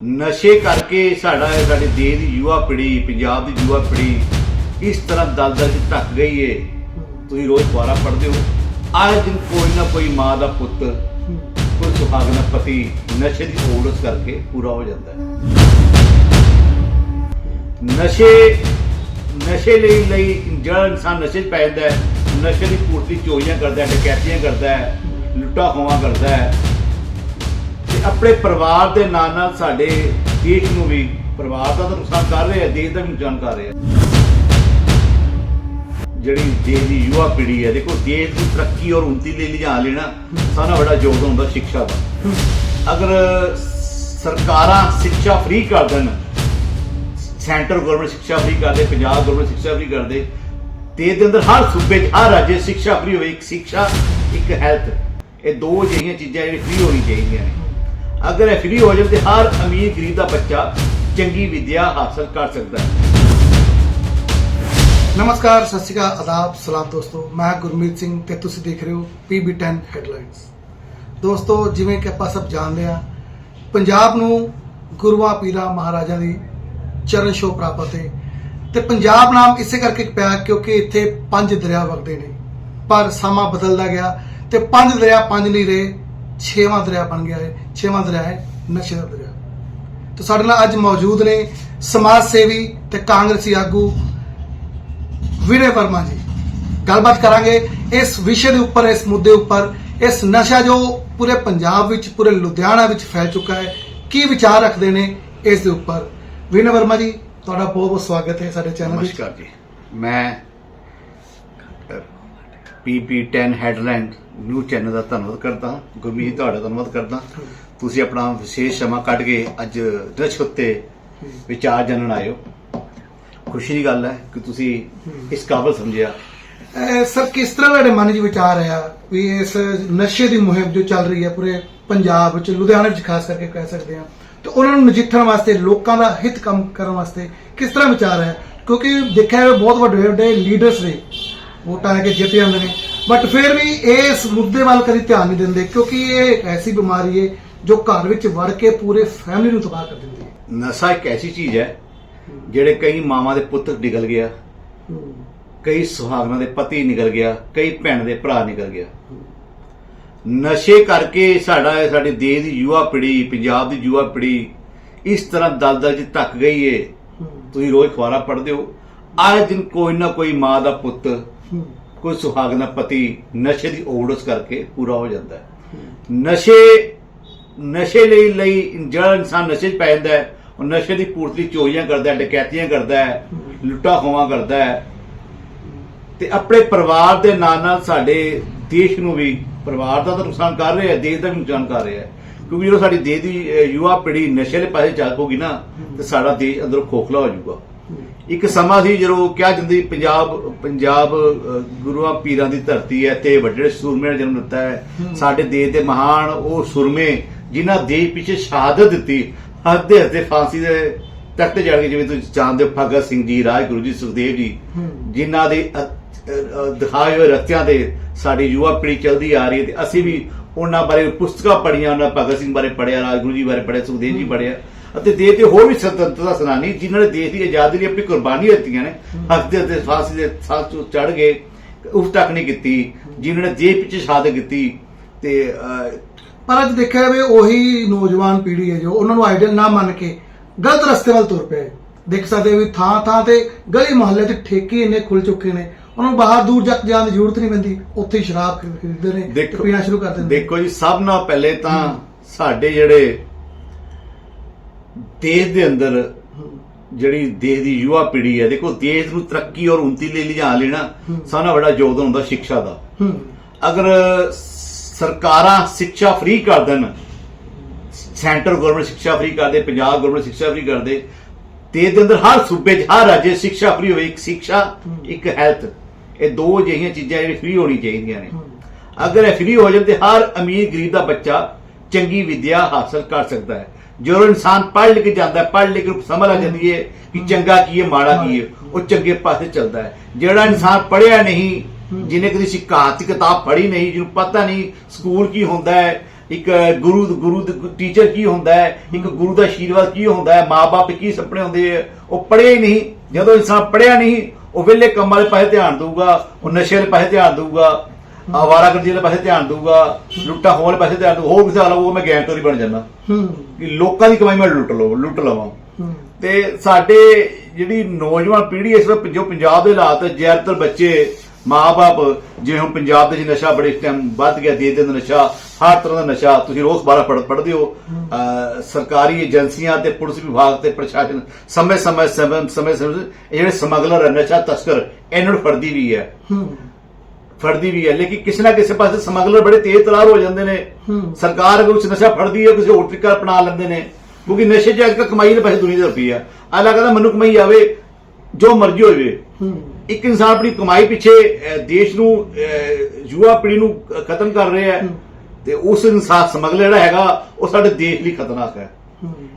ਨਸ਼ੇ ਕਰਕੇ ਸਾਡਾ ਸਾਡੇ ਦੇਸ਼ ਦੀ ਯੁਵਾ ਪੀੜ੍ਹੀ, ਪੰਜਾਬ ਦੀ ਯੁਵਾ ਪੀੜ੍ਹੀ ਇਸ ਤਰ੍ਹਾਂ ਦਲਦਲ 'ਚ ਧੱਕ ਗਈ ਏ। ਤੁਸੀਂ ਰੋਜ਼ ਅਖਬਾਰਾਂ ਪੜ੍ਹਦੇ ਹੋ। ਆਏ ਦਿਨ ਕੋਈ ਨਾ ਕੋਈ ਮਾਂ ਦਾ ਪੁੱਤ, ਕੋਈ ਸੁਹਾਗਣਾ ਪਤੀ ਨਸ਼ੇ ਦੀ ਓਵਰਡੋਜ਼ ਕਰਕੇ ਪੂਰਾ ਹੋ ਜਾਂਦਾ ਹੈ। ਨਸ਼ੇ ਨਸ਼ੇ ਲਈ ਲਈ ਜਿਹੜਾ ਇਨਸਾਨ ਨਸ਼ੇ 'ਚ ਪੈ ਜਾਂਦਾ ਹੈ, ਨਸ਼ੇ ਦੀ ਪੂਰਤੀ ਚੋਰੀਆਂ ਕਰਦਾ ਹੈ, ਡਕੈਤੀਆਂ ਕਰਦਾ ਹੈ, ਲੁੱਟਾ ਖੋਹਾਂ ਕਰਦਾ ਹੈ ਆਪਣੇ ਪਰਿਵਾਰ ਦੇ ਨਾਲ ਨਾਲ ਸਾਡੇ ਦੇਸ਼ ਨੂੰ ਵੀ ਪਰਿਵਾਰ ਦਾ ਤਾਂ ਨੁਕਸਾਨ ਕਰ ਰਿਹਾ ਦੇਸ਼ ਦਾ ਵੀ ਨੁਕਸਾਨ ਕਰ ਰਿਹਾ ਜਿਹੜੀ ਦੇਸ਼ ਦੀ ਯੁਵਾ ਪੀੜ੍ਹੀ ਹੈ, ਦੇਖੋ ਦੇਸ਼ ਦੀ ਤਰੱਕੀ ਔਰ ਉન્નਤੀ ਲਈ ਲਿਜਾ ਲੈਣਾ ਸਾਰਾ ਬੜਾ ਯੋਗਦਾਨ ਹੁੰਦਾ ਸਿੱਖਿਆ ਦਾ। ਅਗਰ ਸਰਕਾਰਾਂ ਸਿੱਖਿਆ ਫ੍ਰੀ ਕਰ ਦੇਣ, ਸੈਂਟਰ ਗਵਰਨਮੈਂਟ ਸਿੱਖਿਆ ਫ੍ਰੀ ਕਰਦੇ ਪੰਜਾਬ ਗਵਰਨਮੈਂਟ ਸਿੱਖਿਆ ਫ੍ਰੀ ਕਰਦੇ ਦੇਸ਼ ਦੇ ਅੰਦਰ ਹਰ ਸੂਬੇ 'ਚ, ਹਰ ਰਾਜ 'ਚ ਸਿੱਖਿਆ ਫ੍ਰੀ ਹੋਵੇ, ਇੱਕ ਸਿੱਖਿਆ, ਇੱਕ ਹੈਲਥ ਇਹ ਦੋ ਜਿਹੀਆਂ ਚੀਜ਼ਾਂ ਜਿਹੜੀ ਫ੍ਰੀ ਹੋਣੀ ਚਾਹੀਦੀਆਂ ਨੇ। ਅਗਰ ਇਹ ਫ੍ਰੀ ਹੋ ਜਾਵੇ ਤੇ ਹਰ ਅਮੀਰ ਗਰੀਬ ਦਾ ਬੱਚਾ ਚੰਗੀ ਵਿਦਿਆ ਹਾਸਲ ਕਰ ਸਕਦਾ ਹੈ। ਨਮਸਕਾਰ, ਸਤਿ ਸ਼੍ਰੀ ਅਕਾਲ, ਆਦਾਬ, ਸਲਾਮ ਦੋਸਤੋ। ਮੈਂ ਗੁਰਮੀਤ ਸਿੰਘ ਤੇ ਤੁਸੀਂ ਦੇਖ ਰਹੇ ਹੋ PB10 ਹੈਡਲਾਈਨਸ ਦੋਸਤੋ, ਜਿਵੇਂ ਕਿ ਆਪਾਂ ਸਭ ਜਾਣਦੇ ਆ ਪੰਜਾਬ ਨੂੰ ਗੁਰੂਆਂ ਪੀਰਾ ਮਹਾਰਾਜਾ ਦੀ ਚਰਨ ਛੋਹ ਪ੍ਰਾਪਤ ਹੈ। ਤੇ ਪੰਜਾਬ ਨਾਮ ਇਸੇ ਕਰਕੇ ਪਿਆ ਕਿਉਂਕਿ ਇੱਥੇ ਪੰਜ ਦਰਿਆ ਵਗਦੇ ਨੇ। ਪਰ ਸਮਾਂ ਬਦਲਦਾ ਗਿਆ ਤੇ ਪੰਜ ਦਰਿਆ ਪੰਜ ਨਹੀਂ ਰਹੇ। ਛੇਵਾਂ ਦਰਿਆ ਬਣ ਗਿਆ ਹੈ ਛੇਵਾਂ ਦਰਿਆ ਹੈ ਨਸ਼ੇ ਦਾ ਦਰਿਆ। ਤੇ ਸਾਡੇ ਨਾਲ ਅੱਜ ਮੌਜੂਦ ਨੇ ਸਮਾਜ ਸੇਵੀ ਤੇ ਕਾਂਗਰਸੀ ਆਗੂ ਵਿਨੇ ਵਰਮਾ ਜੀ। ਗੱਲਬਾਤ ਕਰਾਂਗੇ ਇਸ ਵਿਸ਼ੇ ਦੇ ਉੱਪਰ, ਇਸ ਮੁੱਦੇ ਉੱਪਰ। ਇਸ ਨਸ਼ਾ ਜੋ ਪੂਰੇ ਪੰਜਾਬ ਵਿੱਚ, ਪੂਰੇ ਲੁਧਿਆਣਾ ਵਿੱਚ ਫੈਲ ਚੁੱਕਾ ਹੈ, ਕੀ ਵਿਚਾਰ ਰੱਖਦੇ ਨੇ ਇਸ ਦੇ ਉੱਪਰ? ਵਿਨੇ ਵਰਮਾ ਜੀ, ਤੁਹਾਡਾ ਬਹੁਤ ਬਹੁਤ ਸਵਾਗਤ ਹੈ ਸਾਡੇ ਚੈਨਲ ਵਿੱਚ। ਨਮਸਕਾਰ ਜੀ। ਮੈਂ ਪੀਪੀ10 ਹੈਡਲਾਈਨ ਨਿਊ ਚੈਨਲ ਦਾ ਧੰਨਵਾਦ ਕਰਦਾ ਹਾਂ। ਗੁਰਮੀਤ ਤੁਹਾਡਾ ਧੰਨਵਾਦ ਕਰਦਾ ਤੁਸੀਂ ਆਪਣਾ ਵਿਸ਼ੇਸ਼ ਸਮਾਂ ਕੱਢ ਕੇ ਅੱਜ ਦਰਸ਼ਕ ਉੱਤੇ ਵਿਚਾਰ ਜਾਣਨ ਆਏ ਖੁਸ਼ੀ ਦੀ ਗੱਲ ਹੈ ਕਿ ਤੁਸੀਂ ਇਸ ਕਾਬਲ ਸਮਝਿਆ। ਸਰ, ਕਿਸ ਤਰ੍ਹਾਂ ਤੁਹਾਡੇ ਮਨ 'ਚ ਵਿਚਾਰ ਆਇਆ ਵੀ ਇਸ ਨਸ਼ੇ ਦੀ ਮੁਹਿੰਮ ਜੋ ਚੱਲ ਰਹੀ ਹੈ ਪੂਰੇ ਪੰਜਾਬ ਵਿੱਚ ਲੁਧਿਆਣਾ ਵਿੱਚ ਖਾਸ ਕਰਕੇ ਕਹਿ ਸਕਦੇ ਹਾਂ, ਤੇ ਉਹਨਾਂ ਨੂੰ ਨਜਿੱਠਣ ਵਾਸਤੇ, ਲੋਕਾਂ ਦਾ ਹਿੱਤ ਕੰਮ ਕਰਨ ਵਾਸਤੇ ਕਿਸ ਤਰ੍ਹਾਂ ਵਿਚਾਰ ਹੈ ਕਿਉਂਕਿ ਦੇਖਿਆ ਜਾਵੇ, ਬਹੁਤ ਵੱਡੇ ਵੱਡੇ ਲੀਡਰਸ ਨੇ ਵੋਟਾਂ ਲੈ ਕੇ ਜਿੱਤ ਜਾਂਦੇ ਨੇ। ਬਟ ਫਿਰ ਵੀ ਇਸ ਮੁੱਦੇ ਵੱਲ ਕਦੀ ਧਿਆਨ ਨਹੀਂ ਦਿੰਦੇ ਕਿਉਂਕਿ ਇਹ ਇੱਕ ਐਸੀ ਬਿਮਾਰੀ ਹੈ ਜੋ ਘਰ ਵਿੱਚ ਵੜ ਕੇ ਪੂਰੇ ਫੈਮਿਲੀ ਨੂੰ ਤਬਾਹ ਕਰ ਦਿੰਦੀ ਹੈ ਨਸ਼ਾ ਇੱਕ ਐਸੀ ਚੀਜ਼ ਹੈ ਜਿਹੜੇ ਕਈ ਮਾਵਾਂ ਦੇ ਪੁੱਤ ਨਿਕਲ ਗਿਆ ਕਈ ਸੁਹਾਗਣਾਂ ਦੇ ਪਤੀ ਨਿਕਲ ਗਿਆ ਕਈ ਭੈਣ ਦੇ ਭਰਾ ਨਿਕਲ ਗਿਆ। ਨਸ਼ੇ ਕਰਕੇ ਸਾਡਾ ਸਾਡੇ ਦੇਸ਼ ਦੀ ਯੁਵਾ ਪੀੜ੍ਹੀ ਪੰਜਾਬ ਦੀ ਯੁਵਾ ਪੀੜ੍ਹੀ ਇਸ ਤਰ੍ਹਾਂ ਦਲਦਲ 'ਚ ਧੱਕ ਗਈ ਏ। ਤੁਸੀਂ ਰੋਜ਼ ਅਖਬਾਰਾਂ ਪੜ੍ਹਦੇ ਹੋ। ਆਏ ਦਿਨ ਕੋਈ ਨਾ ਕੋਈ ਮਾਂ ਦਾ ਪੁੱਤ ਕੋਈ ਸੁਹਾਗਣਾ ਪਤੀ ਨਸ਼ੇ ਦੀ ਓਵਰਡੋਜ਼ ਕਰਕੇ ਪੂਰਾ ਹੋ ਜਾਂਦਾ ਹੈ। ਨਸ਼ੇ ਨਸ਼ੇ ਲਈ ਲਈ ਜਿਹੜਾ ਇਨਸਾਨ ਨਸ਼ੇ 'ਚ ਪੈ ਜਾਂਦਾ ਹੈ ਉਹ ਨਸ਼ੇ ਦੀ ਪੂਰਤੀ ਚੋਰੀਆਂ ਕਰਦਾ ਹੈ ਡਕੈਤੀਆਂ ਕਰਦਾ ਹੈ ਲੁੱਟਾ ਖੋਹਾਂ ਕਰਦਾ ਹੈ। ਤੇ ਆਪਣੇ ਪਰਿਵਾਰ ਦੇ ਨਾਲ ਨਾਲ ਸਾਡੇ ਦੇਸ਼ ਨੂੰ ਵੀ ਪਰਿਵਾਰ ਦਾ ਤਾਂ ਨੁਕਸਾਨ ਕਰ ਰਿਹਾ ਹੈ ਦੇਸ਼ ਦਾ ਵੀ ਨੁਕਸਾਨ ਕਰ ਰਿਹਾ ਹੈ। ਕਿਉਂਕਿ ਜਦੋਂ ਸਾਡੀ ਦੇਸ਼ ਦੀ ਯੁਵਾ ਪੀੜ੍ਹੀ ਨਸ਼ੇ ਦੇ ਪਾਸੇ ਚੱਲ ਪਊਗੀ ਨਾ ਤੇ ਸਾਡਾ ਦੇਸ਼ ਅੰਦਰੋਂ ਖੋਖਲਾ ਹੋ ਜਾਊਗਾ। ਇੱਕ ਸਮਾਂ ਸੀ ਜਦੋਂ ਕਿਹਾ ਜਾਂਦੀ ਪੰਜਾਬ ਪੰਜਾਬ ਗੁਰੂਆਂ ਪੀਰਾਂ ਦੀ ਧਰਤੀ ਹੈ ਤੇ ਵੱਡੇ ਨੇ ਜਨਮ ਦਿੱਤਾ ਹੈ। ਸਾਡੇ ਦੇਸ਼ ਦੇ ਮਹਾਨ ਉਹ ਸੂਰਮੇ ਜਿਨ੍ਹਾਂ ਦੇਸ਼ ਪਿੱਛੇ ਸ਼ਹਾਦਤ ਦਿੱਤੀ ਹੱਦ ਦੇ ਹੱਥੇ ਫਾਂਸੀ ਦੇ ਤਖਤ ਤੇ ਚੜ੍ਹ ਕੇ ਜਿਵੇਂ ਤੁਸੀਂ ਜਾਣਦੇ ਹੋ ਭਗਤ ਸਿੰਘ ਜੀ ਰਾਜਗੁਰੂ ਜੀ ਸੁਖਦੇਵ ਜੀ ਜਿਨ੍ਹਾਂ ਦੇ ਦਿਖਾਏ ਹੋਏ ਰਸਤਿਆਂ ਤੇ ਸਾਡੀ ਯੁਵਾ ਪੀੜ੍ਹੀ ਚਲਦੀ ਆ ਰਹੀ ਹੈ ਤੇ ਅਸੀਂ ਵੀ ਉਹਨਾਂ ਬਾਰੇ ਪੁਸਤਕਾਂ ਪੜ੍ਹੀਆਂ ਉਹਨਾਂ ਭਗਤ ਸਿੰਘ ਬਾਰੇ ਪੜ੍ਹਿਆ ਰਾਜਗੁਰੂ ਜੀ ਬਾਰੇ ਪੜ੍ਹਿਆ ਸੁਖਦੇਵ ਜੀ ਪੜ੍ਹਿਆ। ਅਤੇ ਦੇਸ਼ ਦੇ ਹੋਰ ਵੀ ਸੁਤੰਤਰਤਾ ਸੈਨਾਨੀ ਜਿਨ੍ਹਾਂ ਨੇ ਦੇਸ਼ ਦੀ ਆਜ਼ਾਦੀ ਲਈ ਆਪਣੀ ਕੁਰਬਾਨੀ ਦਿੱਤੀਆਂ ਨੇ ਹੱਕ ਦੇ ਅਤੇ ਫਾਂਸੀ ਦੇ ਤੋਂ ਚੜ ਗਏ ਉਸ ਤੱਕ ਨਹੀਂ ਕੀਤੀ ਜਿਨ੍ਹਾਂ ਨੇ ਦੇਸ਼ ਪਿੱਛੇ ਸ਼ਹਾਦਤ ਕੀਤੀ ਤੇ ਪਰ ਅੱਜ ਦੇਖਿਆ ਜਾਵੇ ਉਹੀ ਨੌਜਵਾਨ ਪੀੜ੍ਹੀ ਹੈ ਜੋ ਉਹਨਾਂ ਨੂੰ ਆਈਡਲ ਨਾ ਮੰਨ ਕੇ ਗਲਤ ਰਸਤੇ ਵੱਲ ਤੁਰ ਪਏ ਦੇਖ ਸਕਦੇ ਵੀ ਥਾਂ ਥਾਂ ਤੇ ਗਲੀ ਮੁਹੱਲੇ 'ਚ ਠੇਕੇ ਇੰਨੇ ਖੁੱਲ ਚੁੱਕੇ ਨੇ ਉਹਨਾਂ ਨੂੰ ਬਾਹਰ ਦੂਰ ਜਾ ਜਾਣ ਦੀ ਜ਼ਰੂਰਤ ਨਹੀਂ ਪੈਂਦੀ ਉੱਥੇ ਹੀ ਸ਼ਰਾਬ ਖਰੀਦ- ਖਰੀਦਦੇ ਨੇ ਪੀਣਾ ਸ਼ੁਰੂ ਕਰ ਦਿੰਦੇ। ਦੇਖੋ ਜੀ ਸਭ ਨਾਲ ਪਹਿਲੇ ਤਾਂ ਸਾਡੇ ਜਿਹੜੇ ਦੇਸ਼ ਦੇ ਅੰਦਰ ਜਿਹੜੀ ਦੇਸ਼ ਦੀ ਯੁਵਾ ਪੀੜ੍ਹੀ ਹੈ, ਦੇਖੋ ਦੇਸ਼ ਨੂੰ ਤਰੱਕੀ ਔਰ ਉન્નਤੀ ਲਈ ਲਿਜਾ ਲੈਣਾ ਸਾਰਾ ਨਾਲ ਬੜਾ ਯੋਗਦਾਨ ਹੁੰਦਾ ਸਿੱਖਿਆ ਦਾ। ਅਗਰ ਸਰਕਾਰਾਂ ਸਿੱਖਿਆ ਫ੍ਰੀ ਕਰ ਦੇਣ, ਸੈਂਟਰ ਗਵਰਨਮੈਂਟ ਸਿੱਖਿਆ ਫ੍ਰੀ ਕਰਦੇ ਪੰਜਾਬ ਗਵਰਨਮੈਂਟ ਸਿੱਖਿਆ ਫ੍ਰੀ ਕਰਦੇ ਦੇਸ਼ ਦੇ ਅੰਦਰ ਹਰ ਸੂਬੇ 'ਚ, ਹਰ ਰਾਜ 'ਚ ਸਿੱਖਿਆ ਫ੍ਰੀ ਹੋਵੇ, ਇੱਕ ਸਿੱਖਿਆ, ਇੱਕ ਹੈਲਥ ਇਹ ਦੋ ਜਿਹੀਆਂ ਚੀਜ਼ਾਂ ਜਿਹੜੀ ਫ੍ਰੀ ਹੋਣੀ ਚਾਹੀਦੀਆਂ ਨੇ। ਅਗਰ ਇਹ ਫ੍ਰੀ ਹੋ ਜਾਵੇ ਤੇ ਹਰ ਅਮੀਰ ਗਰੀਬ ਦਾ ਬੱਚਾ ਚੰਗੀ ਵਿਦਿਆ ਹਾਸਲ ਕਰ ਸਕਦਾ ਹੈ। ਜਦੋਂ ਇਨਸਾਨ ਪੜ੍ਹ ਲਿਖ ਜਾਂਦਾ ਪੜ੍ਹ ਲਿਖ ਨੂੰ ਸਮਝ ਆ ਜਾਂਦੀ ਹੈ ਕਿ ਚੰਗਾ ਕੀ ਹੈ, ਮਾੜਾ ਕੀ ਹੈ, ਉਹ ਚੰਗੇ ਪਾਸੇ ਚੱਲਦਾ ਹੈ। ਜਿਹੜਾ ਇਨਸਾਨ ਪੜ੍ਹਿਆ ਨਹੀਂ, ਜਿਹਨੇ ਕਦੀ ਸਿੱਕਾਤੀ ਕਿਤਾਬ ਪੜ੍ਹੀ ਨਹੀਂ, ਜਿਹਨੂੰ ਪਤਾ ਨਹੀਂ ਸਕੂਲ ਕੀ ਹੁੰਦਾ ਹੈ, ਇੱਕ ਗੁਰੂ ਗੁਰੂ ਟੀਚਰ ਕੀ ਹੁੰਦਾ ਹੈ, ਇੱਕ ਗੁਰੂ ਦਾ ਆਸ਼ੀਰਵਾਦ ਕੀ ਹੁੰਦਾ ਹੈ ਮਾਪੇ ਕੀ ਸੁਪਨੇ ਹੁੰਦੇ ਆ ਉਹ ਪੜ੍ਹਿਆ ਹੀ ਨਹੀਂ। ਜਦੋਂ ਇਨਸਾਨ ਪੜ੍ਹਿਆ ਨਹੀਂ, ਉਹ ਵਿਹਲੇ ਕੰਮਾਂ ਵਾਲੇ ਪਾਸੇ ਧਿਆਨ ਦਊਗਾ, ਉਹ ਨਸ਼ੇ ਵਾਲੇ ਪਾਸੇ ਧਿਆਨ ਦਊਗਾ ਆਵਾਰਾਗਰਦੀ ਵਾਲੇ ਪਾਸੇ ਧਿਆਨ ਦਊਗਾ ਲੁੱਟਾ ਵਾਲੇ ਪਾਸੇ ਧਿਆਨ ਦਊਗਾ ਹੋਰ ਕਿਸੇ ਵਾਲਾ ਉਹ ਮੈਂ ਗੈਂਗਸਟਰ ਬਣ ਜਾਂਦਾ। ਕਿ ਲੋਕਾਂ ਦੀ ਕਮਾਈ ਮੈਂ ਲੁੱਟ ਲਵਾਂ ਲੁੱਟ ਲਵਾਂ। ਤੇ ਸਾਡੇ ਜਿਹੜੀ ਨੌਜਵਾਨ ਪੀੜ੍ਹੀ ਇਸ ਵੇਲੇ ਜੋ ਪੰਜਾਬ ਦੇ ਹਾਲਾਤ ਜ਼ਿਆਦਾਤਰ ਬੱਚੇ ਮਾਪੇ ਜਿਵੇਂ ਹੁਣ ਪੰਜਾਬ ਦੇ ਵਿੱਚ ਨਸ਼ਾ ਬੜੇ ਟਾਈਮ ਵੱਧ ਗਿਆ ਦੇ ਦੇ ਨਸ਼ਾ ਹਰ ਤਰ੍ਹਾਂ ਦਾ ਨਸ਼ਾ ਤੁਸੀਂ ਰੋਜ਼ ਬਾਰਾ ਪੜ੍ਹ ਪੜ੍ਹਦੇ ਹੋ। ਸਰਕਾਰੀ ਏਜੰਸੀਆਂ ਤੇ ਪੁਲਿਸ ਵਿਭਾਗ ਤੇ ਪ੍ਰਸ਼ਾਸਨ ਸਮੇਂ ਸਮੇਂ ਸਮੇਂ ਸਮੇਂ ਜਿਹੜੇ ਸਮਗਲਰ ਨਸ਼ਾ ਤਸਕਰ ਇਹਨਾਂ ਨੂੰ ਫੜਦੀ ਵੀ ਹੂੰ। ਫੜਦੀ ਵੀ ਹੈ ਲੇਕਿਨ ਕਿਸੇ ਨਾ ਕਿਸੇ ਪਾਸੇ ਸਮਗਲਰ ਬੜੇ ਤੇਜ਼ ਤਲਾਰ ਹੋ ਜਾਂਦੇ ਨੇ। ਸਰਕਾਰ ਅਗਰ ਉਸ ਨਸ਼ਾ ਫੜਦੀ ਹੈ ਕਿਸੇ ਹੋਰ ਤਰੀਕਾ ਅਪਣਾ ਲੈਂਦੇ ਨੇ। ਕਿਉਂਕਿ ਨਸ਼ੇ 'ਚ ਅੱਜ ਕੱਲ੍ਹ ਕਮਾਈ ਦੇ ਪੈਸੇ ਦੁਨੀਆ ਦੇ ਰੁਪਈ ਆ ਅਲੱਗ ਕਹਿੰਦਾ ਮੈਨੂੰ ਕਮਾਈ ਆਵੇ ਜੋ ਮਰਜ਼ੀ ਹੋਵੇ। ਇੱਕ ਇਨਸਾਨ ਆਪਣੀ ਕਮਾਈ ਪਿੱਛੇ ਦੇਸ਼ ਨੂੰ ਯੁਵਾ ਪੀੜ੍ਹੀ ਨੂੰ ਖਤਮ ਕਰ ਰਿਹਾ ਹੈ। ਤੇ ਉਸ ਇਨਸਾਨ ਸਮਗਲਰ ਜਿਹੜਾ ਹੈਗਾ ਉਹ ਸਾਡੇ ਦੇਸ਼ ਲਈ ਖਤਰਨਾਕ ਹੈ।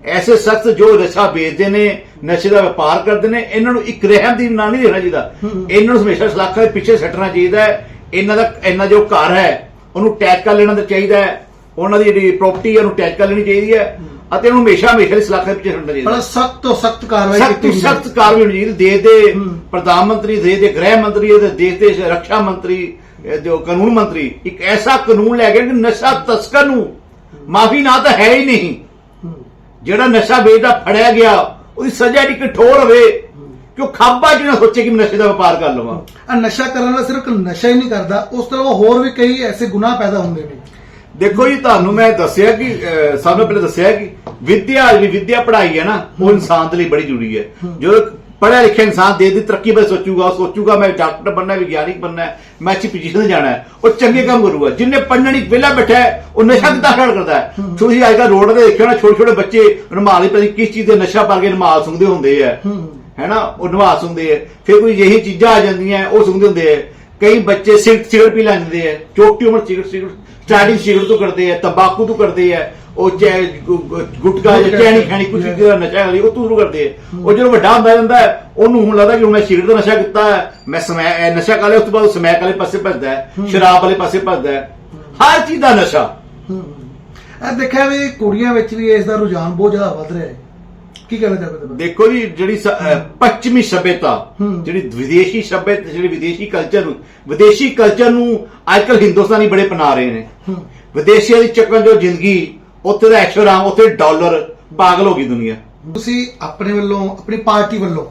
ਐਸੇ ਸ਼ਖਸ ਜੋ ਨਸ਼ਾ ਵੇਚਦੇ ਨੇ ਨਸ਼ੇ ਦਾ ਵਪਾਰ ਕਰਦੇ ਨੇ ਇਹਨਾਂ ਨੂੰ ਇੱਕ ਰਹਿਮ ਦੀ ਨਾਂ ਨਹੀਂ ਦੇਣਾ ਚਾਹੀਦਾ। ਇਹਨਾਂ ਨੂੰ ਹਮੇਸ਼ਾ ਸਲਾਖਾਂ ਦੇ ਪਿੱਛੇ ਸੱਟਣਾ ਚਾਹੀਦਾ ਹੈ। ਇਹਨਾਂ ਦਾ ਇਹਨਾਂ ਜੋ ਘਰ ਹੈ ਉਹਨੂੰ ਟੈਗ ਕਰ ਲੈਣਾ ਤਾਂ ਚਾਹੀਦਾ ਹੈ। ਉਹਨਾਂ ਦੀ ਜਿਹੜੀ ਪ੍ਰਾਪਰਟੀ ਹੈ ਉਹਨੂੰ ਟੈਗ ਕਰ ਲੈਣੀ ਚਾਹੀਦੀ ਹੈ। ਅਤੇ ਉਹਨੂੰ ਹਮੇਸ਼ਾ ਹਮੇਸ਼ਾ ਸਲਾਖਾਂ ਦੇ ਪਿੱਛੇ ਸੱਟਣਾ ਚਾਹੀਦਾ। ਹੈ ਸਖਤ ਤੋਂ ਸਖਤ ਕਾਰਵਾਈ ਸਖਤ ਕੀਤੀ ਤੋਂ ਸਖਤ ਕਾਰਵਾਈ ਹੋਣੀ ਚਾਹੀਦੀ। ਦੇਸ਼ ਦੇ। ਪ੍ਰਧਾਨ ਮੰਤਰੀ ਦੇਸ਼ ਦੇ ਗ੍ਰਹਿ ਮੰਤਰੀ ਅਤੇ ਦੇਸ਼ ਦੇ ਰੱਖਿਆ ਮੰਤਰੀ ਜੋ ਕਾਨੂੰਨ ਮੰਤਰੀ ਇੱਕ ਐਸਾ ਕਾਨੂੰਨ ਲੈ ਕੇ ਕਿ ਨਸ਼ਾ ਤਸਕਰ ਨੂੰ ਮਾਫੀ ਨਾ ਤਾਂ ਹੈ ਹੀ ਨਹੀਂ। ਜਿਹੜਾ ਨਸ਼ਾ ਵੇਚਦਾ ਫੜਿਆ ਗਿਆ ਉਹਦੀ ਸਜ਼ਾ ਦੀ ਕਠੋਰ ਹੋਵੇ ਕਿ ਉਹ ਖਾਬਾ ਜੀ ਨਾ ਸੋਚੇ ਕਿ ਮੈਂ ਨਸ਼ੇ ਦਾ ਵਪਾਰ ਕਰ ਲਵਾਂ। ਆ ਨਸ਼ਾ ਕਰਨ ਵਾਲਾ ਸਿਰਫ ਨਸ਼ਾ ਹੀ ਨਹੀਂ ਕਰਦਾ ਉਸ ਤਰ੍ਹਾਂ ਉਹ ਹੋਰ ਵੀ ਕਈ ਐਸੇ ਗੁਨਾਹ ਪੈਦਾ ਹੁੰਦੇ ਨੇ। ਦੇਖੋ ਜੀ ਤੁਹਾਨੂੰ ਮੈਂ ਦੱਸਿਆ ਕਿ ਸਭ ਤੋਂ ਪਹਿਲੇ ਦੱਸਿਆ ਕਿ ਵਿਦਿਆ ਜਿਹੜੀ ਵਿਦਿਆ ਪੜ੍ਹਾਈ ਹੈ ਨਾ ਉਹ ਇਨਸਾਨ ਦੇ ਲਈ ਬੜੀ ਜ਼ਰੂਰੀ ਹੈ। ਜੋ ਪੜ੍ਹਿਆ ਲਿਖਿਆ ਇਨਸਾਨ ਦੇਸ਼ ਦੀ ਤਰੱਕੀ ਬਾਰੇ ਸੋਚੂਗਾ ਉਹ ਸੋਚੂਗਾ ਮੈਂ ਡਾਕਟਰ ਬਣਨਾ ਵਿਗਿਆਨਿਕ ਬਣਨਾ ਮੈਂ ਅੱਛੀ ਪੋਜੀਸ਼ਨ ਤੇ ਜਾਣਾ ਉਹ ਚੰਗੇ ਕੰਮ ਕਰੂਗਾ ਜਿੰਨੇ ਪੜ੍ਹਨ ਨਹੀਂ ਵਿਹਲਾ ਬੈਠਾ ਉਹ ਨਸ਼ਾ ਕਿੱਦਾਂ ਸਟਾਰਟ ਕਰਦਾ ਹੈ? ਤੁਸੀਂ ਅੱਜ ਕੱਲ੍ਹ ਰੋਡ ਤੇ ਦੇਖਿਓ ਨਾ ਛੋਟੇ ਛੋਟੇ ਬੱਚੇ ਰੁਮਾਲ ਹੀ ਪਤਾ ਕਿਸ ਚੀਜ਼ ਦੇ ਨਸ਼ਾ ਪਾ ਕੇ ਰੁਮਾਲ ਸੁੰਘਦੇ ਹੁੰਦੇ ਆ। ਹੈਨਾ? ਉਹ ਨਵਾ ਸੁੰਦੇ ਆ। ਫਿਰ ਕੋਈ ਜਿਹੀ ਚੀਜ਼ਾਂ ਆ ਜਾਂਦੀਆਂ ਉਹ ਸੁੰਘਦੇ ਹੁੰਦੇ ਆ। ਕਈ ਬੱਚੇ ਸਿਗਰਟ ਸਿਗਰਟ ਪੀ ਲੈਂਦੇ ਆ। ਛੋਟੀ ਉਮਰ ਸਿਗਰਟ ਸਿਗਰਟ ਸਟਾਰਟਿੰਗ ਸਿਗਰਟ ਤੋਂ ਕਰਦੇ ਆ ਤੰਬਾਕੂ ਤੋਂ ਕਰਦੇ ਆ। ਉਹ ਚੈ ਗੁਟਕਾ ਜਾਂ ਚੈਣੀ ਖਾਣੀ ਕੁਝ ਦਾ ਨਸ਼ਾ ਲਈ ਉਹ ਤੋਂ ਸ਼ੁਰੂ ਕਰਦੇ ਆ। ਉਹ ਜਦੋਂ ਵੱਡਾ ਹੁੰਦਾ ਜਾਂਦਾ ਉਹਨੂੰ ਹੁਣ ਲੱਗਦਾ ਕਿ ਹੁਣ ਮੈਂ ਸਿਗਰਟ ਦਾ ਨਸ਼ਾ ਕੀਤਾ ਮੈਂ ਸਮੈ ਨਸ਼ਾ ਕਰ ਲਿਆ ਉਸ ਤੋਂ ਬਾਅਦ ਸਮੈਕ ਵਾਲੇ ਪਾਸੇ ਭੱਜਦਾ ਸ਼ਰਾਬ ਵਾਲੇ ਪਾਸੇ ਭੱਜਦਾ ਹਰ ਚੀਜ਼ ਦਾ ਨਸ਼ਾ। ਇਹ ਦੇਖਿਆ ਵੀ ਕੁੜੀਆਂ ਵਿੱਚ ਵੀ ਇਸ ਦਾ ਰੁਝਾਨ ਬਹੁਤ ਜ਼ਿਆਦਾ ਵੱਧ ਰਿਹਾ ਹੈ। ਕੀ ਕਹਿਣਾ ਚਾਹੁੰਦੇ ਤੁਸੀਂ ਦੇਖੋ ਜੀ ਜਿਹੜੀ ਸ- ਅਹ ਪੱਛਮੀ ਸਭਿਅਤਾ ਹੂੰ। ਜਿਹੜੀ ਵਿਦੇਸ਼ੀ ਸਭਿਅਤਾ ਜਿਹੜੀ ਵਿਦੇਸ਼ੀ ਕਲਚਰ ਨੂੰ ਵਿਦੇਸ਼ੀ ਕਲਚਰ ਨੂੰ ਅੱਜਕੱਲ ਹਿੰਦੁਸਤਾਨੀ ਬੜੇ ਅਪਣਾ ਰਹੇ ਨੇ। ਹੂੰ। ਵਿਦੇਸ਼ੀਆਂ ਦੀ ਚੱਕਰ ਜੋ ਜ਼ਿੰਦਗੀ ਉੱਥੇ ਦਾ ਐਸ਼ੋਰਾਮ ਉੱਥੇ ਡਾਲਰ ਪਾਗਲ ਹੋ ਗਈ ਦੁਨੀਆ। ਤੁਸੀਂ ਆਪਣੇ ਵੱਲੋਂ ਆਪਣੀ ਪਾਰਟੀ ਵੱਲੋਂ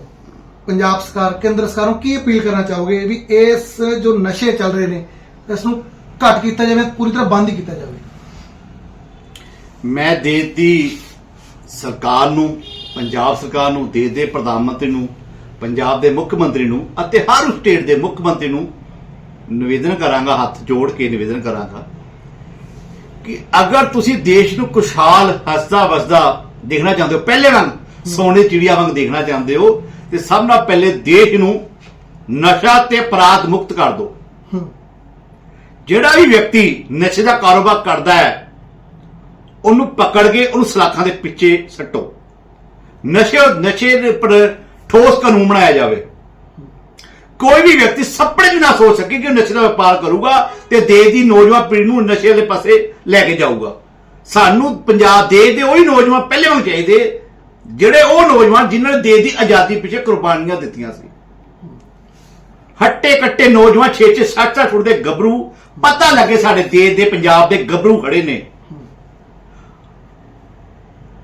ਪੰਜਾਬ ਸਰਕਾਰ ਕੇਂਦਰ ਸਰਕਾਰ ਨੂੰ ਕੀ ਅਪੀਲ ਕਰਨਾ ਚਾਹੋਗੇ ਵੀ ਇਸ ਜੋ ਨਸ਼ੇ ਚੱਲ ਰਹੇ ਨੇ ਇਸ ਨੂੰ ਘੱਟ ਕੀਤਾ ਜਾਵੇ ਪੂਰੀ ਤਰ੍ਹਾਂ ਬੰਦ ਹੀ ਕੀਤਾ ਜਾਵੇ? ਮੈਂ ਦੇਸ਼ ਦੀ ਸਰਕਾਰ ਨੂੰ ਪੰਜਾਬ ਸਰਕਾਰ ਨੂੰ ਦੇਸ਼ ਦੇ ਪ੍ਰਧਾਨ ਮੰਤਰੀ ਨੂੰ ਪੰਜਾਬ ਦੇ ਮੁੱਖ ਮੰਤਰੀ ਨੂੰ ਅਤੇ ਹਰ ਸਟੇਟ ਦੇ ਮੁੱਖ ਮੰਤਰੀ ਨੂੰ ਨਿਵੇਦਨ ਕਰਾਂਗਾ ਹੱਥ ਜੋੜ ਕੇ ਨਿਵੇਦਨ ਕਰਾਂਗਾ ਕਿ ਅਗਰ ਤੁਸੀਂ ਦੇਸ਼ ਨੂੰ ਖੁਸ਼ਹਾਲ ਹੱਸਦਾ ਵਸਦਾ ਦੇਖਣਾ ਚਾਹੁੰਦੇ ਹੋ ਪਹਿਲੇ ਵਾਂਗ ਸੋਨੇ ਚਿੜੀਆ ਵਾਂਗ ਦੇਖਣਾ ਚਾਹੁੰਦੇ ਹੋ ਤੇ ਸਭ ਨਾਲ ਪਹਿਲੇ ਦੇਸ਼ ਨੂੰ ਨਸ਼ਾ ਤੇ ਅਪਰਾਧ ਮੁਕਤ ਕਰ ਦਿਓ। ਜਿਹੜਾ ਵੀ ਵਿਅਕਤੀ ਨਸ਼ੇ ਦਾ ਕਾਰੋਬਾਰ ਕਰਦਾ ਹੈ ਉਹਨੂੰ ਪਕੜ ਕੇ ਉਹਨੂੰ ਸਲਾਖਾਂ ਦੇ ਪਿੱਛੇ ਸੱਟੋ। ਨਸ਼ੇ ਨਸ਼ੇ ਦੇ ਉੱਪਰ ਠੋਸ ਕਾਨੂੰਨ ਬਣਾਇਆ ਜਾਵੇ। ਕੋਈ ਵੀ ਵਿਅਕਤੀ ਸੱਪੜੇ ਵੀ ਨਾ ਸੋਚ ਸਕੇ ਕਿ ਉਹ ਨਸ਼ੇ ਦਾ ਵਪਾਰ ਕਰੂਗਾ ਤੇ ਦੇਸ਼ ਦੀ ਨੌਜਵਾਨ ਪੀੜ੍ਹੀ ਨੂੰ ਨਸ਼ੇ ਵਾਲੇ ਪਾਸੇ ਲੈ ਕੇ ਜਾਊਗਾ। ਸਾਨੂੰ ਪੰਜਾਬ ਦੇਸ਼ ਦੇ ਉਹੀ ਨੌਜਵਾਨ ਪਹਿਲੇ ਵਾਂਗ ਚਾਹੀਦੇ, ਜਿਹੜੇ ਉਹ ਨੌਜਵਾਨ ਜਿਨ੍ਹਾਂ ਨੇ ਦੇਸ਼ ਦੀ ਆਜ਼ਾਦੀ ਪਿੱਛੇ ਕੁਰਬਾਨੀਆਂ ਦਿੱਤੀਆਂ ਸੀ। ਹੱਟੇ ਕੱਟੇ ਨੌਜਵਾਨ 6 6 7 7 ਫੁੱਟ ਦੇ ਗੱਭਰੂ, ਪਤਾ ਲੱਗੇ ਸਾਡੇ ਦੇਸ਼ ਦੇ ਪੰਜਾਬ ਦੇ ਗੱਭਰੂ ਖੜੇ ਨੇ।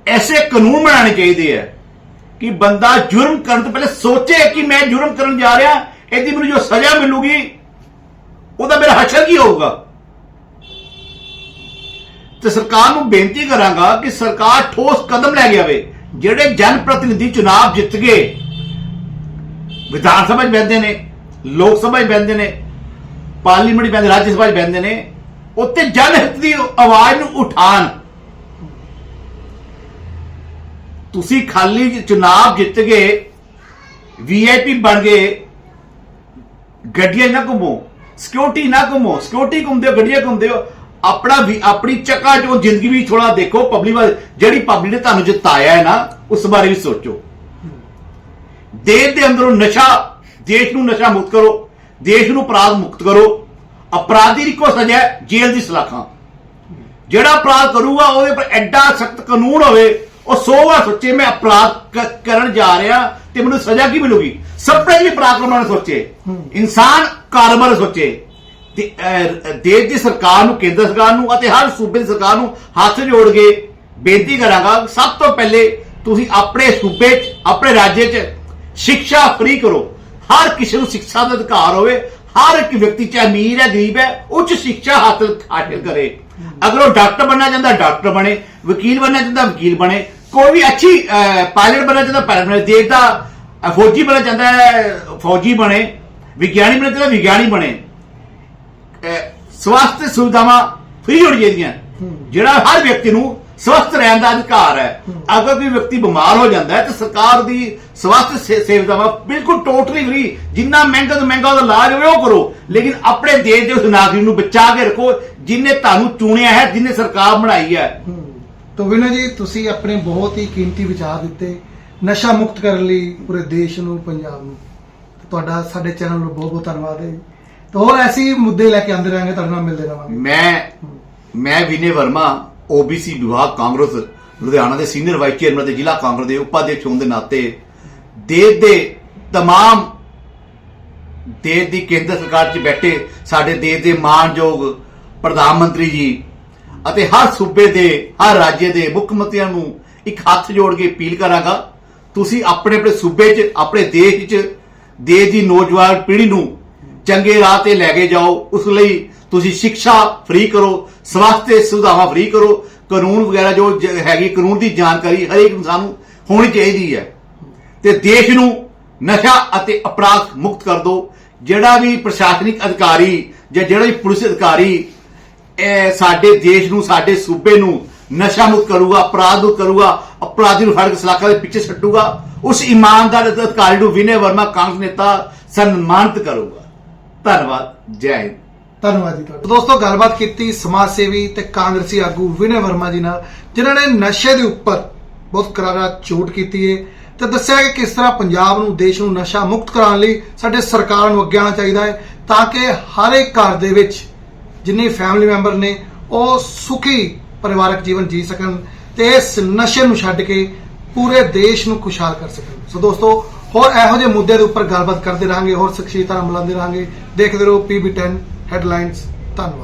ਐਸੇ ਕਾਨੂੰਨ ਬਣਾਉਣੇ ਚਾਹੀਦੇ ਆ ਕਿ ਬੰਦਾ ਜੁਰਮ ਕਰਨ ਤੋਂ ਪਹਿਲੇ ਸੋਚੇ ਕਿ ਮੈਂ ਜੁਰਮ ਕਰਨ ਜਾ ਰਿਹਾ, ਇਹਦੀ ਮੈਨੂੰ ਜੋ ਸਜ਼ਾ ਮਿਲੂਗੀ, ਉਹਦਾ ਮੇਰਾ ਹਸ਼ਰ ਕੀ ਹੋਊਗਾ? ਤੇ ਸਰਕਾਰ ਨੂੰ ਬੇਨਤੀ ਕਰਾਂਗਾ ਕਿ ਸਰਕਾਰ ਠੋਸ ਕਦਮ ਲੈ ਕੇ ਆਵੇ, ਜਿਹੜੇ ਜਨ ਪ੍ਰਤੀਨਿਧੀ ਚੁਣਾਵ ਜਿੱਤ ਗਏ ਵਿਧਾਨ ਸਭਾ 'ਚ ਬੈਠਦੇ ਨੇ, ਲੋਕ ਸਭਾ 'ਚ ਬੈਠਦੇ ਨੇ, ਪਾਰਲੀਮੈਂਟ 'ਚ ਬੈਠਦੇ ਰਾਜ ਸਭਾ 'ਚ ਬੈਠਦੇ ਨੇ ਉੱਤੇ ਜਨ ਹਿੱਤ ਦੀ ਆਵਾਜ਼ ਨੂੰ ਉਠਾਣ ਤੁਸੀਂ ਖਾਲੀ ਚੁਣਾਵ ਜਿੱਤ ਗਏ ਵੀਆਈਪੀ ਬਣ ਗਏ, ਗੱਡੀਆਂ ਨਾ ਘੁੰਮੋ ਸਿਕਿਉਰਿਟੀ ਨਾ ਘੁੰਮੋ ਸਿਕਿਉਰਿਟੀ ਘੁੰਮਦੇ ਹੋ, ਗੱਡੀਆਂ ਘੁੰਮਦੇ ਹੋ, ਆਪਣਾ ਵੀ ਆਪਣੀ ਚੱਕਾ ਜੋ ਜ਼ਿੰਦਗੀ ਵੀ ਥੋੜਾ ਦੇਖੋ ਪਬਲਿਕ ਜਿਹੜੀ ਪਬਲਿਕ ਨੇ ਤੁਹਾਨੂੰ ਜਿਤਾਇਆ ਹੈ ਨਾ, ਉਸ ਬਾਰੇ ਵੀ ਸੋਚੋ। ਦੇਸ਼ ਦੇ ਅੰਦਰੋਂ ਨਸ਼ਾ, ਦੇਸ਼ ਨੂੰ ਨਸ਼ਾ ਮੁਕਤ ਕਰੋ, ਦੇਸ਼ ਨੂੰ ਅਪਰਾਧ ਮੁਕਤ ਕਰੋ, ਅਪਰਾਧੀ ਦੀ ਕੋ ਸਜ਼ਾ ਹੈ, ਜੇਲ੍ਹ ਦੀ ਸਲਾਖਾਂ। ਜਿਹੜਾ ਅਪਰਾਧ ਕਰੂਗਾ, ਉਹਦੇ ਪਰ ਐਡਾ ਸਖਤ ਕਾਨੂੰਨ ਹੋਵੇ ਉਹ ਸੌ ਵਾਰ ਸੋਚੇ ਮੈਂ ਅਪਰਾਧ ਕਰਨ ਜਾ ਰਿਹਾ ਤੇ ਮੈਨੂੰ ਸਜ਼ਾ ਕੀ ਮਿਲੂਗੀ? ਸੁਪਨੇ ਵੀ ਕਰਨ ਵਾਲੇ ਸੋਚੇ। ਇਨਸਾਨ ਕਾਰਮਰ ਸੋਚੇ। ਤੇ ਦੇਸ਼ ਦੀ ਸਰਕਾਰ ਨੂੰ ਕੇਂਦਰ ਸਰਕਾਰ ਨੂੰ ਅਤੇ ਹਰ ਸੂਬੇ ਦੀ ਸਰਕਾਰ ਨੂੰ ਹੱਥ ਜੋੜ ਕੇ ਬੇਨਤੀ ਕਰਾਂਗਾ ਸਭ ਤੋਂ ਪਹਿਲੇ ਤੁਸੀਂ ਆਪਣੇ ਸੂਬੇ 'ਚ ਆਪਣੇ ਰਾਜ 'ਚ ਸਿੱਖਿਆ ਫ੍ਰੀ ਕਰੋ। ਹਰ ਕਿਸੇ ਨੂੰ ਸਿੱਖਿਆ ਦਾ ਅਧਿਕਾਰ ਹੋਵੇ ਹਰ ਇੱਕ ਵਿਅਕਤੀ ਚਾਹੇ ਅਮੀਰ ਹੈ ਗਰੀਬ ਹੈ ਉੱਚ ਸਿੱਖਿਆ ਹਾਸਲ ਹਾਸਲ ਕਰੇ। ਅਗਰ ਉਹ ਡਾਕਟਰ ਬਣਨਾ ਚਾਹੁੰਦਾ ਡਾਕਟਰ ਬਣੇ ਵਕੀਲ ਬਣਨਾ ਚਾਹੁੰਦਾ ਵਕੀਲ ਬਣੇ ਕੋਈ ਵੀ ਅੱਛੀ ਪਾਇਲਟ ਬਣਨਾ ਚਾਹੁੰਦਾ ਪਾਇਲਟ ਬਣੇ ਦੇਸ਼ ਦਾ ਫੌਜੀ ਬਣਨਾ ਚਾਹੁੰਦਾ ਹੈ ਫੌਜੀ ਬਣੇ ਵਿਗਿਆਨੀ ਬਣਨਾ ਚਾਹੁੰਦਾ ਵਿਗਿਆਨੀ ਬਣੇ। ਸਵਾਸਥ ਸੁਵਿਧਾਵਾਂ ਫ੍ਰੀ ਹੋਣੀ ਚਾਹੀਦੀਆਂ ਜਿਹੜਾ ਹਰ ਵਿਅਕਤੀ ਨੂੰ ਸਵਸਥ ਰਹਿਣ ਦਾ ਅਧਿਕਾਰ ਹੈ। ਅਗਰ ਕੋਈ ਵਿਅਕਤੀ ਬਿਮਾਰ ਹੋ ਜਾਂਦਾ ਹੈ ਤਾਂ ਸਰਕਾਰ ਦੀ ਸਵਾਸਥ ਸੇਵਾਵਾਂ ਬਿਲਕੁਲ ਟੋਟਲੀ ਫ੍ਰੀ ਜਿੰਨਾ ਮਹਿੰਗਾ ਤੋਂ ਮਹਿੰਗਾ ਉਹਦਾ ਇਲਾਜ ਹੋਵੇ ਉਹ ਕਰੋ। ਲੇਕਿਨ ਆਪਣੇ ਦੇਸ਼ ਦੇ ਉਸ ਨਾਗਰਿਕ ਨੂੰ ਬਚਾ ਕੇ ਰੱਖੋ ਜਿਨੇ ਤੁਹਾਨੂੰ ਚੁਣਿਆ ਹੈ ਜਿਨੇ ਸਰਕਾਰ ਬਣਾਈ ਹੈ। ਤੋ ਵਿਨੋ ਜੀ ਤੁਸੀਂ ਆਪਣੇ ਬਹੁਤ ਹੀ ਕੀਮਤੀ ਵਿਚਾਰ ਦਿੱਤੇ ਨਸ਼ਾ ਮੁਕਤ ਕਰਨ ਲਈ ਪੂਰੇ ਦੇਸ਼ ਨੂੰ ਪੰਜਾਬ ਨੂੰ ਤੁਹਾਡਾ ਸਾਡੇ ਚੈਨਲ ਨੂੰ ਬਹੁਤ ਬਹੁਤ ਧੰਨਵਾਦ ਹੈ ਤੋ ਹੋਰ ਐਸੀ ਮੁੱਦੇ ਲੈ ਕੇ ਆਉਂਦੇ ਰਹਾਂਗੇ ਤੁਹਾਡੇ ਨਾਲ ਮਿਲਦੇ ਰਹਾਂਗੇ ਮੈਂ ਮੈਂ ਵਿਨੇ ਵਰਮਾ ਓਬੀਸੀ ਵਿਭਾਗ ਕਾਂਗਰਸ ਲੁਧਿਆਣਾ ਦੇ ਸੀਨੀਅਰ ਵਾਈਸ ਚੇਅਰਮੈਨ ਤੇ ਜ਼ਿਲ੍ਹਾ ਕਾਂਗਰਸ ਦੇ ਉਪਾਧਿਆਕਸ਼ ਹੋਣ ਦੇ ਨਾਤੇ ਦੇਸ਼ ਦੇ तमाम ਦੇਸ਼ ਦੀ ਕੇਂਦਰ ਸਰਕਾਰ 'ਚ ਬੈਠੇ ਸਾਡੇ ਦੇਸ਼ ਦੇ ਮਾਨਯੋਗ ਪ੍ਰਧਾਨ ਮੰਤਰੀ ਜੀ ਅਤੇ ਹਰ ਸੂਬੇ ਦੇ, ਹਰ ਰਾਜ ਦੇ ਮੁੱਖ ਮੰਤਰੀਆਂ ਨੂੰ ਇੱਕ ਹੱਥ ਜੋੜ ਕੇ ਅਪੀਲ ਕਰਾਂਗਾ। ਤੁਸੀਂ ਆਪਣੇ ਆਪਣੇ ਸੂਬੇ 'ਚ, ਆਪਣੇ ਦੇਸ਼ 'ਚ, ਦੇਸ਼ ਦੀ ਨੌਜਵਾਨ ਪੀੜ੍ਹੀ ਨੂੰ ਚੰਗੇ ਰਾਹ ਤੇ ਲੈ ਕੇ ਜਾਓ। ਉਸ ਲਈ ਤੁਸੀਂ ਸਿੱਖਿਆ ਫ੍ਰੀ ਕਰੋ, ਸਵਾਸਥ ਤੇ ਸੁਵਿਧਾਵਾਂ ਫ੍ਰੀ ਕਰੋ। ਕਾਨੂੰਨ ਵਗੈਰਾ ਜੋ, ਹੈਗੀ ਕਾਨੂੰਨ ਦੀ ਜਾਣਕਾਰੀ ਹਰੇਕ ਇਨਸਾਨ ਨੂੰ ਹੋਣੀ ਚਾਹੀਦੀ ਹੈ। ਤੇ ਦੇਸ਼ ਨੂੰ ਨਸ਼ਾ ਅਤੇ ਅਪਰਾਧ ਮੁਕਤ ਕਰ ਦਿਓ। ਜਿਹੜਾ ਵੀ ਪ੍ਰਸ਼ਾਸਨਿਕ ਅਧਿਕਾਰੀ ਜਾਂ ਜਿਹੜਾ ਵੀ ਪੁਲਿਸ ਅਧਿਕਾਰੀ ਇਹ ਸਾਡੇ ਦੇਸ਼ ਨੂੰ, ਸਾਡੇ ਸੂਬੇ ਨੂੰ ਨਸ਼ਾ ਮੁਕਤ ਕਰੂਗਾ, ਅਪਰਾਧ ਮੁਕਤ ਕਰੂਗਾ, ਅਪਰਾਧੀ ਨੂੰ ਫੜ ਕੇ ਸਲਾਖਾਂ ਦੇ ਪਿੱਛੇ ਛੱਡੂਗਾ, ਉਸ ਇਮਾਨਦਾਰ ਅਧਿਕਾਰੀ ਨੂੰ ਵਿਨੇ ਵਰਮਾ ਕਾਂਗਰਸ ਨੇਤਾ ਸਨਮਾਨਿਤ ਕਰੂਗਾ। ਧੰਨਵਾਦ, ਜੈ ਹਿੰਦ। ਧੰਨਵਾਦ ਜੀ ਤੁਹਾਡਾ। ਦੋਸਤੋ, ਗੱਲਬਾਤ ਕੀਤੀ ਸਮਾਜ ਸੇਵੀ ਤੇ ਕਾਂਗਰਸੀ ਆਗੂ ਵਿਨੇ ਵਰਮਾ ਜੀ ਨਾਲ, ਜਿਨ੍ਹਾਂ ਨੇ ਨਸ਼ੇ ਦੇ ਉੱਪਰ ਬਹੁਤ ਕਰਾਰਾ ਚੋਟ ਕੀਤੀ ਹੈ ਤੇ ਦੱਸਿਆ ਕਿ ਕਿਸ ਤਰ੍ਹਾਂ ਪੰਜਾਬ ਨੂੰ, ਦੇਸ਼ ਨੂੰ ਨਸ਼ਾ ਮੁਕਤ ਕਰਾਉਣ ਲਈ ਸਾਡੇ ਸਰਕਾਰ ਨੂੰ ਅੱਗੇ ਆਉਣਾ ਚਾਹੀਦਾ ਹੈ ਤਾਂ ਕਿ ਹਰ ਇੱਕ ਘਰ ਦੇ ਵਿੱਚ ਜਿੰਨੇ ਫੈਮਿਲੀ ਮੈਂਬਰ ਨੇ, ਉਹ ਸੁਖੀ ਪਰਿਵਾਰਕ ਜੀਵਨ ਜੀ ਸਕਣ ਤੇ ਇਸ ਨਸ਼ੇ ਨੂੰ ਛੱਡ ਕੇ ਪੂਰੇ ਦੇਸ਼ ਨੂੰ ਖੁਸ਼ਹਾਲ ਕਰ ਸਕਣ। ਸੋ ਦੋਸਤੋ, ਹੋਰ ਇਹੋ ਜਿਹੇ ਮੁੱਦੇ ਦੇ ਉੱਪਰ ਗੱਲਬਾਤ ਕਰਦੇ ਰਹਾਂਗੇ, ਹੋਰ ਸ਼ਖਸੀਅਤਾਂ ਨਾਲ ਮਿਲਾਉਂਦੇ ਰਹਾਂਗੇ। ਦੇਖਦੇ ਰਹੋ ਪੀਬੀ 10 ਹੈਡਲਾਈਨਸ ਧੰਨਵਾਦ।